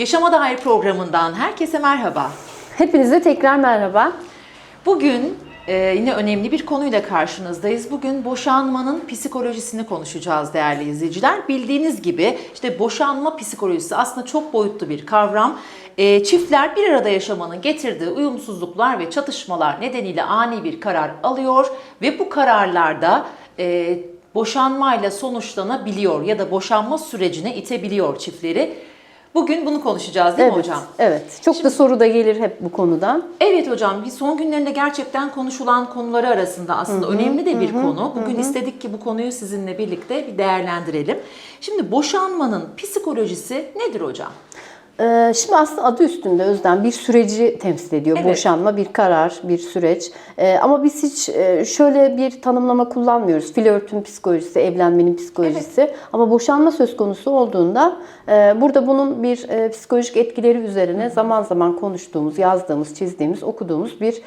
Yaşama Dair programından herkese merhaba. Hepinize tekrar merhaba. Bugün e, yine önemli bir konuyla karşınızdayız. Bugün boşanmanın psikolojisini konuşacağız değerli izleyiciler. Bildiğiniz gibi işte boşanma psikolojisi aslında çok boyutlu bir kavram. E, çiftler bir arada yaşamanın getirdiği uyumsuzluklar ve çatışmalar nedeniyle ani bir karar alıyor ve bu kararlarda e, boşanmayla sonuçlanabiliyor ya da boşanma sürecine itebiliyor çiftleri. Bugün bunu konuşacağız değil mi evet, hocam? Evet. Çok da soru da gelir hep bu konudan. Evet hocam, bir son günlerinde gerçekten konuşulan konuları arasında aslında önemli de bir konu. Bugün istedik ki bu konuyu sizinle birlikte bir değerlendirelim. Şimdi boşanmanın psikolojisi nedir hocam? Ee, Şimdi aslında adı üstünde Özlem bir süreci temsil ediyor. Evet. Boşanma bir karar, bir süreç. Ee, Ama biz hiç e, şöyle bir tanımlama kullanmıyoruz. Flörtün psikolojisi, evlenmenin psikolojisi. Ama boşanma söz konusu olduğunda e, burada bunun bir e, psikolojik etkileri üzerine zaman zaman konuştuğumuz, yazdığımız, çizdiğimiz, okuduğumuz bir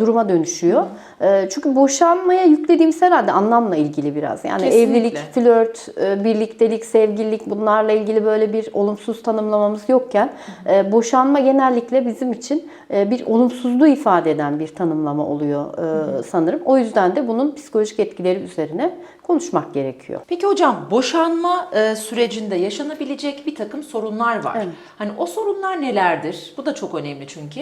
duruma dönüşüyor. E, Çünkü boşanmaya yüklediğimiz herhalde anlamla ilgili biraz. Yani Kesinlikle. evlilik, flört, birliktelik, sevgililik bunlarla ilgili böyle bir olumsuz tanımlamamız yokken e, boşanma genellikle bizim için e, bir olumsuzluğu ifade eden bir tanımlama oluyor e, sanırım. O yüzden de bunun psikolojik etkileri üzerine konuşmak gerekiyor. Peki hocam boşanma e, sürecinde yaşanabilecek bir takım sorunlar var. Hani o sorunlar nelerdir? Bu da çok önemli çünkü.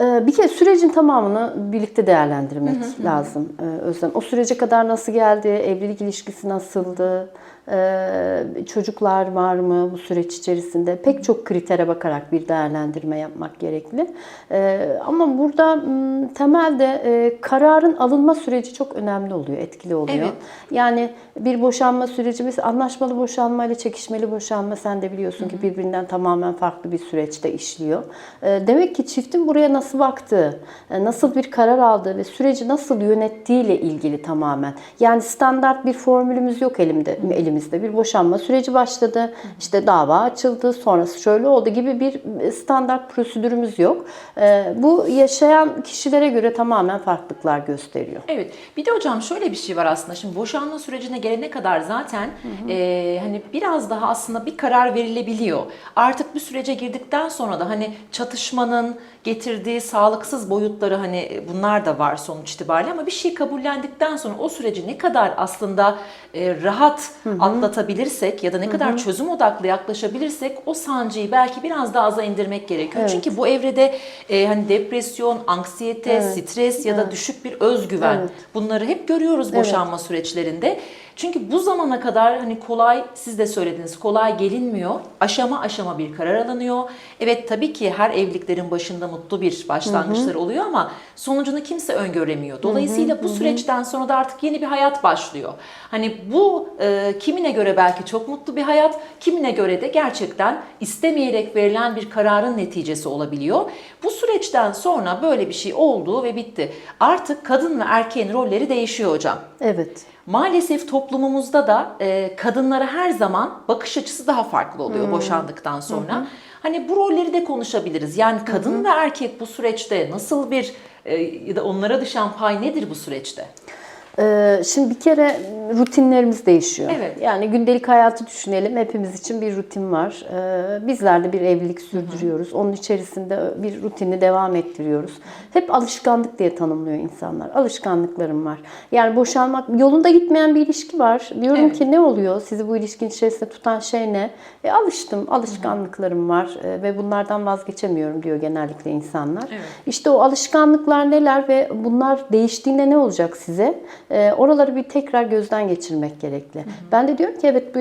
Ee, Bir kere sürecin tamamını birlikte değerlendirmek lazım Ee, Özlem. O sürece kadar nasıl geldi, evlilik ilişkisi nasıldı, çocuklar var mı bu süreç içerisinde? Pek çok kritere bakarak bir değerlendirme yapmak gerekli. Ee, Ama burada temelde e, kararın alınma süreci çok önemli oluyor, etkili oluyor. Evet. Yani bir boşanma sürecimiz anlaşmalı boşanma ile çekişmeli boşanma sen de biliyorsun ki birbirinden tamamen farklı bir süreçte işliyor. Ee, Demek ki çiftin buraya nasıl baktığı, e, nasıl bir karar aldığı ve süreci nasıl yönettiği ile ilgili tamamen. Yani standart bir formülümüz yok elimde elimizde. Bir boşanma süreci başladı. işte dava açıldı. Sonrası şöyle oldu gibi bir standart prosedürümüz yok. Ee, Bu yaşayan kişilere göre tamamen farklılıklar gösteriyor. Evet. Bir de hocam şöyle bir şey var aslında. Şimdi boşanma sürecine gelene kadar zaten e, hani biraz daha aslında bir karar verilebiliyor. Artık bir sürece girdikten sonra da hani çatışmanın getirdiği sağlıksız boyutları hani e, bunlar da var sonuç itibariyle ama bir şey kabullendikten sonra o süreci ne kadar aslında e, rahat atlatabilirsek ya da ne kadar çözüm odaklı yaklaşabilirsek o sancıyı belki biraz daha aza indirmek gerekiyor. Evet. Çünkü bu evrede e, hani depresyon, anksiyete, Evet. stres ya da düşük bir özgüven Evet. bunları hep görüyoruz boşanma süreçlerinde. Çünkü bu zamana kadar hani kolay siz de söylediniz kolay gelinmiyor. Aşama aşama bir karar alınıyor. Evet tabii ki her evliliklerin başında mutlu bir başlangıçları oluyor ama sonucunu kimse öngöremiyor. Dolayısıyla bu süreçten sonra da artık yeni bir hayat başlıyor. Hani bu e, kimine göre belki çok mutlu bir hayat, kimine göre de gerçekten istemeyerek verilen bir kararın neticesi olabiliyor. Bu süreçten sonra böyle bir şey oldu ve bitti. Artık kadın ve erkeğin rolleri değişiyor hocam. Evet. Maalesef toplumumuzda da e, kadınlara her zaman bakış açısı daha farklı oluyor boşandıktan sonra. Hani bu rolleri de konuşabiliriz. Yani kadın ve erkek bu süreçte nasıl bir e, ya da onlara düşen pay nedir bu süreçte? Ee, Şimdi bir kere rutinlerimiz değişiyor. Evet. Yani gündelik hayatı düşünelim. Hepimiz için bir rutin var. Ee, Bizler de bir evlilik sürdürüyoruz. Onun içerisinde bir rutini devam ettiriyoruz. Hep alışkanlık diye tanımlıyor insanlar. Alışkanlıklarım var. Yani boşanmak, yolunda gitmeyen bir ilişki var. Diyorum Evet. ki ne oluyor? Sizi bu ilişkin içerisinde tutan şey ne? E, alıştım, alışkanlıklarım var e, ve bunlardan vazgeçemiyorum diyor genellikle insanlar. Evet. İşte o alışkanlıklar neler ve bunlar değiştiğinde ne olacak size? Ee, oraları bir tekrar gözden geçirmek gerekli. Ben de diyorum ki evet bu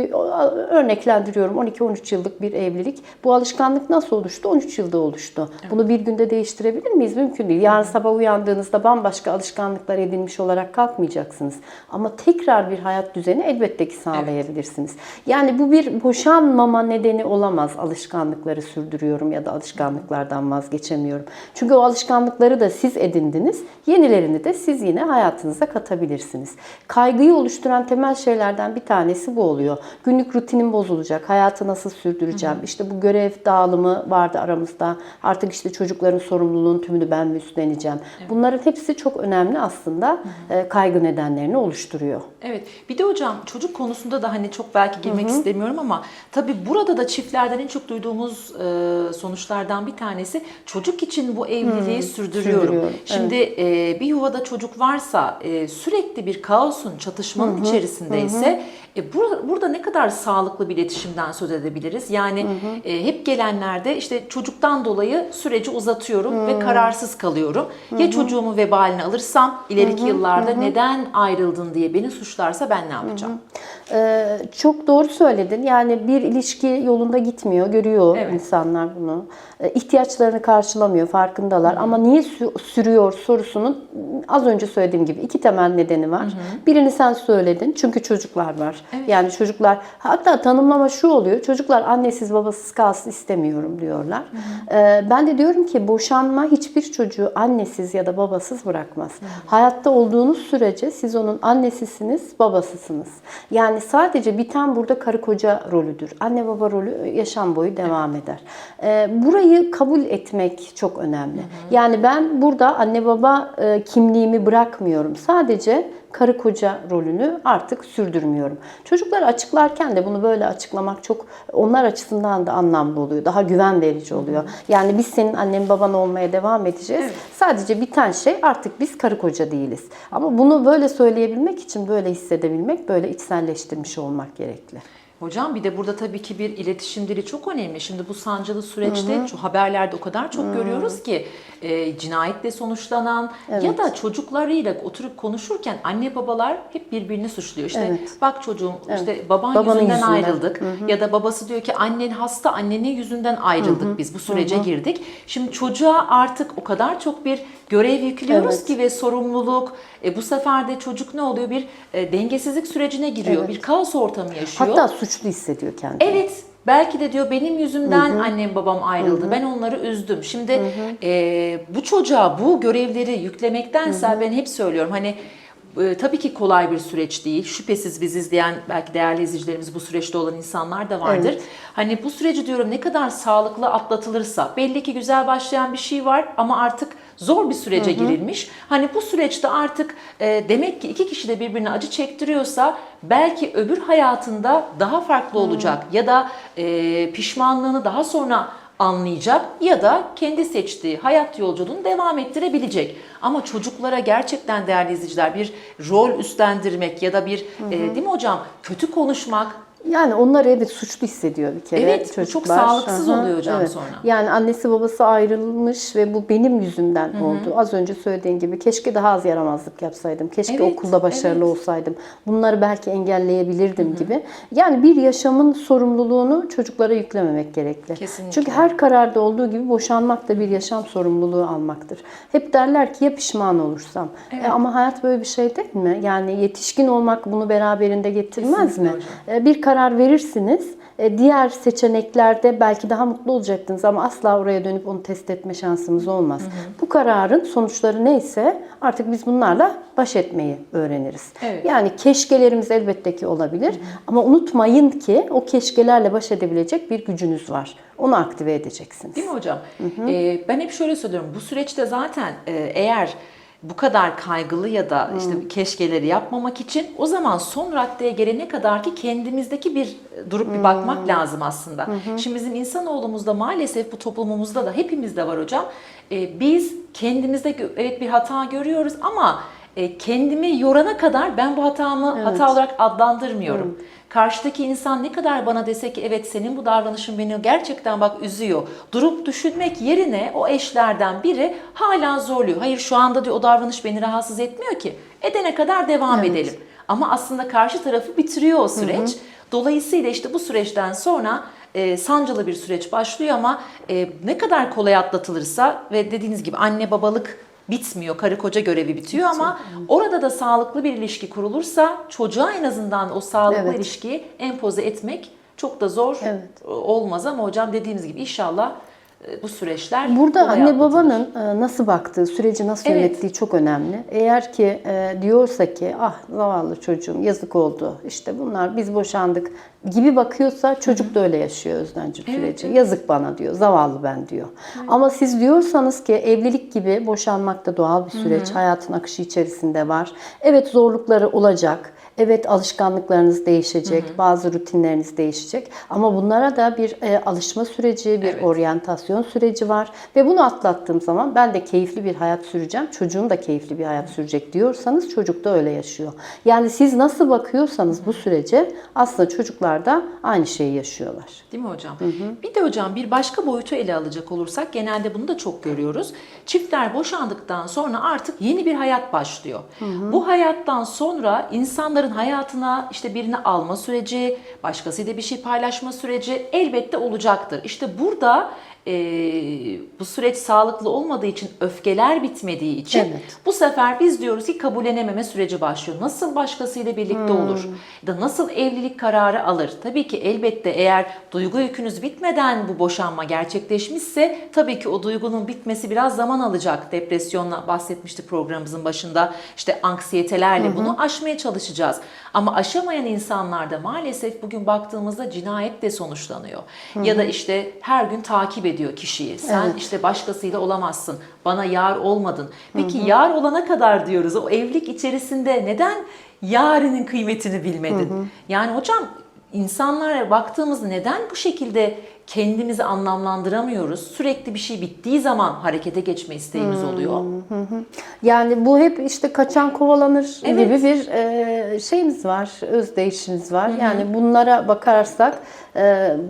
örneklendiriyorum 12-13 yıllık bir evlilik. Bu alışkanlık nasıl oluştu? 13 yılda oluştu. Bunu bir günde değiştirebilir miyiz? Mümkün değil. Yarın sabah uyandığınızda bambaşka alışkanlıklar edinmiş olarak kalkmayacaksınız. Ama tekrar bir hayat düzeni elbette ki sağlayabilirsiniz. Yani bu bir boşanmama nedeni olamaz. Alışkanlıkları sürdürüyorum ya da alışkanlıklardan vazgeçemiyorum. Çünkü o alışkanlıkları da siz edindiniz. Yenilerini de siz yine hayatınıza katabilirsiniz. Yapabilirsiniz. Kaygıyı oluşturan temel şeylerden bir tanesi bu oluyor. Günlük rutinim bozulacak, hayatı nasıl sürdüreceğim, işte bu görev dağılımı vardı aramızda, artık işte çocukların sorumluluğun tümünü ben mi üstleneceğim. Bunların hepsi çok önemli aslında e, kaygı nedenlerini oluşturuyor. Evet. Bir de hocam çocuk konusunda da hani çok belki girmek istemiyorum ama tabii burada da çiftlerden en çok duyduğumuz e, sonuçlardan bir tanesi çocuk için bu evliliği sürdürüyorum. sürdürüyorum, Şimdi e, bir yuvada çocuk varsa e, sürekli bir kaosun, çatışmanın içerisindeyse e, bur- burada ne kadar sağlıklı bir iletişimden söz edebiliriz? Yani e, hep gelenlerde işte çocuktan dolayı süreci uzatıyorum ve kararsız kalıyorum. Ya çocuğumun vebalini alırsam ileriki yıllarda neden ayrıldın diye beni suçlarsa ben ne yapacağım? Ee, çok doğru söyledin. Yani bir ilişki yolunda gitmiyor, görüyor Evet. insanlar bunu. Ee, ihtiyaçlarını karşılamıyor, farkındalar. Ama niye sü- sürüyor sorusunun az önce söylediğim gibi iki temel nedeni var. Birini sen söyledin. Çünkü çocuklar var. Yani çocuklar hatta tanımlama şu oluyor. Çocuklar annesiz babasız kalsın istemiyorum diyorlar. Ee, ben de diyorum ki boşanma hiçbir çocuğu annesiz ya da babasız bırakmaz. Hayatta olduğunuz sürece siz onun annesisiniz, babasısınız. Yani sadece biten burada karı koca rolüdür. Anne baba rolü yaşam boyu devam eder. Ee, burayı kabul etmek çok önemli. Yani ben burada anne baba e, kimliğimi bırakmıyorum. Sadece karı koca rolünü artık sürdürmüyorum. Çocuklar açıklarken de bunu böyle açıklamak çok onlar açısından da anlamlı oluyor. Daha güven verici oluyor. Yani biz senin annen baban olmaya devam edeceğiz. Sadece biten şey artık biz karı koca değiliz. Ama bunu böyle söyleyebilmek için böyle hissedebilmek, böyle içselleştirmiş olmak gerekli. Hocam bir de burada tabii ki bir iletişim dili çok önemli. Şimdi bu sancılı süreçte şu haberlerde o kadar çok görüyoruz ki e, cinayetle sonuçlanan ya da çocuklarıyla oturup konuşurken anne babalar hep birbirini suçluyor. İşte Evet. bak çocuğum işte baban Babanın yüzünden, yüzünden. ayrıldık ya da babası diyor ki annen hasta annenin yüzünden ayrıldık biz bu sürece girdik. Şimdi çocuğa artık o kadar çok bir görev yüklüyoruz Evet. ki ve sorumluluk e, bu sefer de çocuk ne oluyor bir e, dengesizlik sürecine giriyor. Evet. Bir kaos ortamı yaşıyor. Hatta suçlu hissediyor kendini. Evet. Belki de diyor benim yüzümden annem babam ayrıldı. Ben onları üzdüm. Şimdi e, bu çocuğa bu görevleri yüklemektense ben hep söylüyorum hani e, tabii ki kolay bir süreç değil. Şüphesiz biz izleyen belki değerli izleyicilerimiz bu süreçte olan insanlar da vardır. Evet. Hani bu süreci diyorum ne kadar sağlıklı atlatılırsa belli ki güzel başlayan bir şey var ama artık zor bir sürece girilmiş. Hani bu süreçte artık e, demek ki iki kişi de birbirine acı çektiriyorsa belki öbür hayatında daha farklı olacak ya da e, pişmanlığını daha sonra anlayacak ya da kendi seçtiği hayat yolculuğunu devam ettirebilecek. Ama çocuklara gerçekten değerli izleyiciler bir rol üstlendirmek ya da bir e, değil mi hocam kötü konuşmak Yani onlar evet suçlu hissediyor bir kere Evet, bu çok çocuklar. sağlıksız oluyor hocam sonra. Yani annesi babası ayrılmış ve bu benim yüzümden oldu. Az önce söylediğin gibi keşke daha az yaramazlık yapsaydım. Keşke Evet, okulda başarılı evet. olsaydım. Bunları belki engelleyebilirdim gibi. Yani bir yaşamın sorumluluğunu çocuklara yüklememek gerekli. Kesinlikle. Çünkü her kararda olduğu gibi boşanmak da bir yaşam sorumluluğu almaktır. Hep derler ki ya pişman olursam. E, ama hayat böyle bir şey değil mi? Yani yetişkin olmak bunu beraberinde getirmez Kesinlikle mi? E, Bir karar verirsiniz. E, Diğer seçeneklerde belki daha mutlu olacaktınız ama asla oraya dönüp onu test etme şansımız olmaz. Bu kararın sonuçları neyse artık biz bunlarla baş etmeyi öğreniriz. Evet. Yani keşkelerimiz elbette ki olabilir ama unutmayın ki o keşkelerle baş edebilecek bir gücünüz var. Onu aktive edeceksiniz. Değil mi hocam? Ee, ben hep şöyle söylüyorum. Bu süreçte zaten e, eğer bu kadar kaygılı ya da işte keşkeleri yapmamak için o zaman son raddeye gelene kadar ki kendimizdeki bir e, durup bir bakmak lazım aslında. Şimdi bizim insanoğlumuzda maalesef bu toplumumuzda da hepimizde var hocam. Ee, biz kendimizde evet bir hata görüyoruz ama e, kendimi yorana kadar ben bu hatamı hata olarak adlandırmıyorum. Karşıdaki insan ne kadar bana dese ki evet senin bu davranışın beni gerçekten bak üzüyor. Durup düşünmek yerine o eşlerden biri hala zorluyor. Hayır şu anda diyor o davranış beni rahatsız etmiyor ki. Edene kadar devam edelim. Ama aslında karşı tarafı bitiriyor o süreç. Dolayısıyla işte bu süreçten sonra e, sancılı bir süreç başlıyor ama e, ne kadar kolay atlatılırsa ve dediğiniz gibi anne babalık bitmiyor. Karı koca görevi bitiyor ama orada da sağlıklı bir ilişki kurulursa çocuğa en azından o sağlıklı Evet. ilişkiyi empoze etmek çok da zor Evet. olmaz ama hocam dediğimiz gibi inşallah bu süreçler Burada anne babanın e, nasıl baktığı, süreci nasıl Evet. yönettiği çok önemli. Eğer ki e, diyorsa ki ah zavallı çocuğum yazık oldu işte bunlar biz boşandık gibi bakıyorsa çocuk da öyle yaşıyor özlemci süreci. Yazık bana diyor, zavallı ben diyor. Ama siz diyorsanız ki evlilik gibi boşanmak da doğal bir süreç, hayatın akışı içerisinde var. Evet zorlukları olacak. Evet alışkanlıklarınız değişecek, bazı rutinleriniz değişecek ama bunlara da bir e, alışma süreci, bir Evet. oryantasyon süreci var ve bunu atlattığım zaman ben de keyifli bir hayat süreceğim, çocuğum da keyifli bir hayat sürecek diyorsanız çocuk da öyle yaşıyor. Yani siz nasıl bakıyorsanız bu sürece aslında çocuklar da aynı şeyi yaşıyorlar. Değil mi hocam? Bir de hocam bir başka boyutu ele alacak olursak genelde bunu da çok görüyoruz. Çiftler boşandıktan sonra artık yeni bir hayat başlıyor. Bu hayattan sonra insanların hayatına işte birini alma süreci, başkasıyla bir şey paylaşma süreci elbette olacaktır. İşte burada e, bu süreç sağlıklı olmadığı için, öfkeler bitmediği için Evet. bu sefer biz diyoruz ki kabullenememe süreci başlıyor. Nasıl başkasıyla birlikte olur? Ya da nasıl evlilik kararı alır? Tabii ki elbette eğer duygu yükünüz bitmeden bu boşanma gerçekleşmişse tabii ki o duygunun bitmesi biraz zaman alacak. Depresyonla bahsetmiştik programımızın başında. İşte anksiyetelerle bunu aşmaya çalışacağız. Ama aşamayan insanlarda maalesef bugün baktığımızda cinayetle sonuçlanıyor. Ya da işte her gün takip ediyor kişiyi. Sen Evet. işte başkasıyla olamazsın. Bana yar olmadın. Peki yar olana kadar diyoruz o evlilik içerisinde neden yarının kıymetini bilmedin? Yani hocam insanlara baktığımız neden bu şekilde kendimizi anlamlandıramıyoruz? Sürekli bir şey bittiği zaman harekete geçme isteğimiz oluyor. Yani bu hep işte kaçan kovalanır Evet. gibi bir e, şeyimiz var, özdeyişimiz var. Yani bunlara bakarsak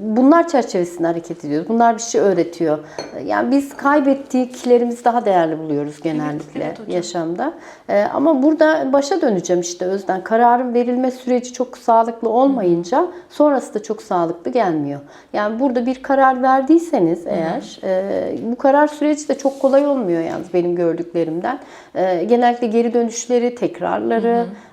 bunlar çerçevesinde hareket ediyoruz. Bunlar bir şey öğretiyor. Yani biz kaybettiklerimizi daha değerli buluyoruz genellikle evet hocam. yaşamda. E, ama burada başa döneceğim işte özden. Kararın verilme süreci çok sağlıklı olmayınca sonrası da çok sağlıklı gelmiyor. Yani burada bir karar verdiyseniz eğer e, bu karar süreci de çok kolay olmuyor yalnız benim gördüklerimden. E, genellikle geri dönüşleri, tekrarları, e,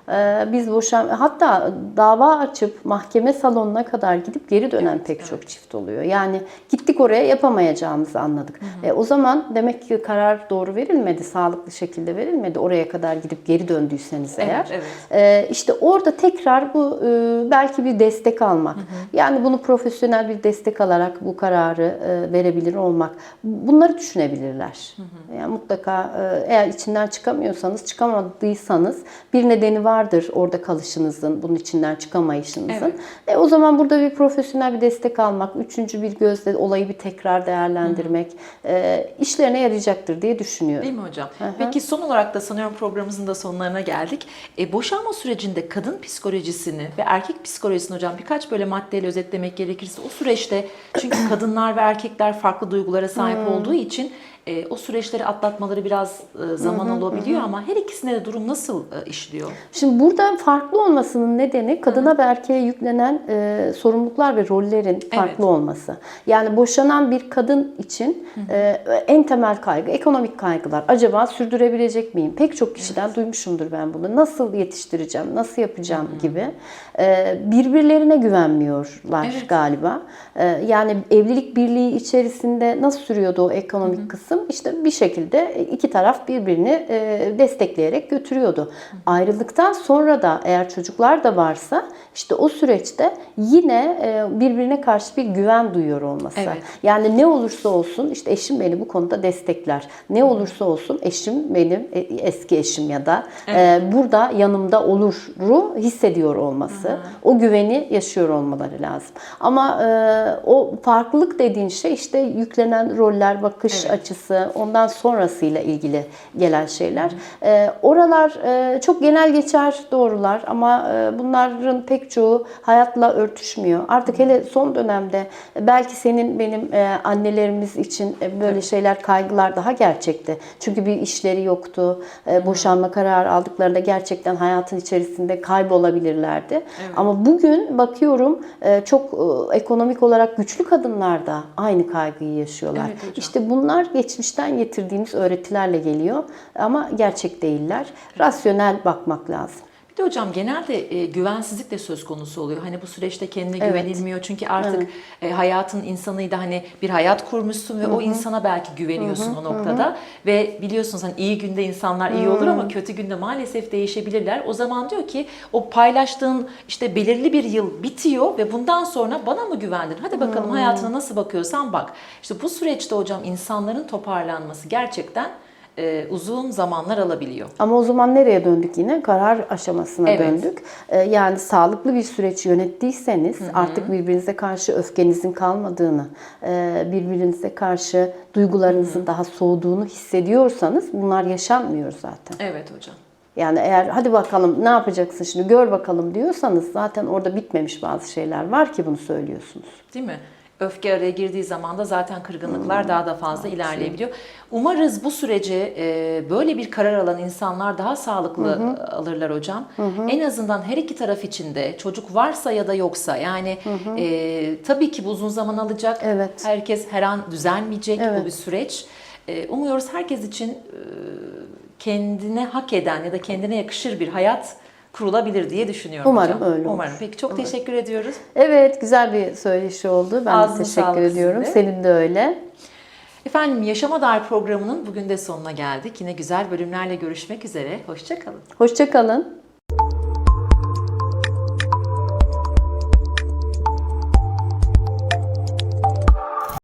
biz boşan hatta dava açıp mahkeme salonuna kadar gidip geri dönen pek çok çift oluyor. Yani gittik oraya yapamayacağımızı anladık. E, o zaman demek ki karar doğru verilmedi, sağlıklı şekilde verilmedi. Oraya kadar gidip geri döndüyseniz eğer. evet. Ee, işte orada tekrar bu e, belki bir destek almak. Yani bunu profesyonel bir destek alarak bu kararı e, verebilir olmak. Bunları düşünebilirler. Yani mutlaka e, eğer içinden çıkamıyorsanız, çıkamadıysanız bir nedeni vardır orada kalışınızın, bunun içinden çıkamayışınızın. Evet. E, o zaman burada bir profesyonel bir destek almak, üçüncü bir gözle olayı bir tekrar değerlendirmek e, işlerine yarayacaktır diye düşünüyorum. Değil mi hocam? Peki son olarak da sanıyorum programımızın da sonlarına geldik. E, boşanma sürecinde kadın psikolojisini ve erkek psikolojisini hocam birkaç böyle maddeyle özetlemek gerekirse o süreçte çünkü kadınlar ve erkekler farklı duygulara sahip olduğu için e, o süreçleri atlatmaları biraz e, zaman olabiliyor ama her ikisinde de durum nasıl e, işliyor? Şimdi burada farklı olmasının nedeni kadına ve erkeğe yüklenen e, sorumluluklar ve rollerin farklı Evet. olması. Yani boşanan bir kadın için e, en temel kaygı ekonomik kaygılar. Acaba sürdürebilecek miyim? Pek çok kişiden duymuşumdur ben bunu. Nasıl yetiştireceğim, nasıl yapacağım gibi. E, birbirlerine güvenmiyorlar Evet. galiba. E, yani evlilik birliği içerisinde nasıl sürüyordu o ekonomik kısım? İşte bir şekilde iki taraf birbirini e, destekleyerek götürüyordu. Ayrıldıktan sonra da eğer çocuklar da varsa işte o süreçte yine e, birbirine karşı bir güven duyuyor olması. Evet. Yani ne olursa olsun işte eşim beni bu konuda destekler. Ne olursa olsun eşim benim e, eski eşim ya da e, burada yanımda oluru hissediyor olması. O güveni yaşıyor olmaları lazım. Ama e, o farklılık dediğin şey işte yüklenen roller, bakış Evet. açısı, ondan sonrasıyla ilgili gelen şeyler. E, oralar e, çok genel geçer doğrular ama e, bunların pek çoğu hayatla örtüşmüyor. Artık hele son dönemde belki senin benim e, annelerimiz için e, böyle şeyler kaygılar daha gerçekti. Çünkü bir işleri yoktu. E, boşanma kararı aldıklarında gerçekten hayatın içerisinde kaybolabilirlerdi. Ama bugün bakıyorum e, çok e, ekonomik olarak güçlü kadınlar da aynı kaygıyı yaşıyorlar. Evet hocam. İşte bunlar geçmişten getirdiğimiz öğretilerle geliyor ama gerçek değiller. Rasyonel bakmak lazım. Bir de hocam genelde e, güvensizlik de söz konusu oluyor. Hani bu süreçte kendine Evet. güvenilmiyor. Çünkü artık e, hayatın insanıyla hani bir hayat kurmuşsun ve o insana belki güveniyorsun o noktada. Ve biliyorsunuz hani iyi günde insanlar iyi olur ama kötü günde maalesef değişebilirler. O zaman diyor ki o paylaştığın işte belirli bir yıl bitiyor ve bundan sonra bana mı güvendin? Hadi bakalım hayatına nasıl bakıyorsan bak. İşte bu süreçte hocam insanların toparlanması gerçekten e, uzun zamanlar alabiliyor. Ama o zaman nereye döndük yine? Karar aşamasına Evet. döndük. Ee, Yani sağlıklı bir süreç yönettiyseniz artık birbirinize karşı öfkenizin kalmadığını, e, birbirinize karşı duygularınızın daha soğuduğunu hissediyorsanız bunlar yaşanmıyor zaten. Evet hocam. Yani eğer hadi bakalım ne yapacaksın şimdi gör bakalım diyorsanız zaten orada bitmemiş bazı şeyler var ki bunu söylüyorsunuz. Değil mi? Öfke araya girdiği zaman da zaten kırgınlıklar daha da fazla ilerleyebiliyor. Umarız bu süreci e, böyle bir karar alan insanlar daha sağlıklı alırlar hocam. En azından her iki taraf için de çocuk varsa ya da yoksa yani e, tabii ki bu uzun zaman alacak. Evet. Herkes her an düzelmeyecek Evet. bu bir süreç. E, umuyoruz herkes için e, kendine hak eden ya da kendine yakışır bir hayat kurulabilir diye düşünüyorum Umarım hocam. öyle olur. Umarım. Peki çok teşekkür ediyoruz. Evet güzel bir söyleşi oldu. Ben Ağzına de teşekkür ediyorum. sizin de. Senin de öyle. Efendim Yaşama Dair programının bugün de sonuna geldik. Yine güzel bölümlerle görüşmek üzere. Hoşçakalın. Hoşçakalın.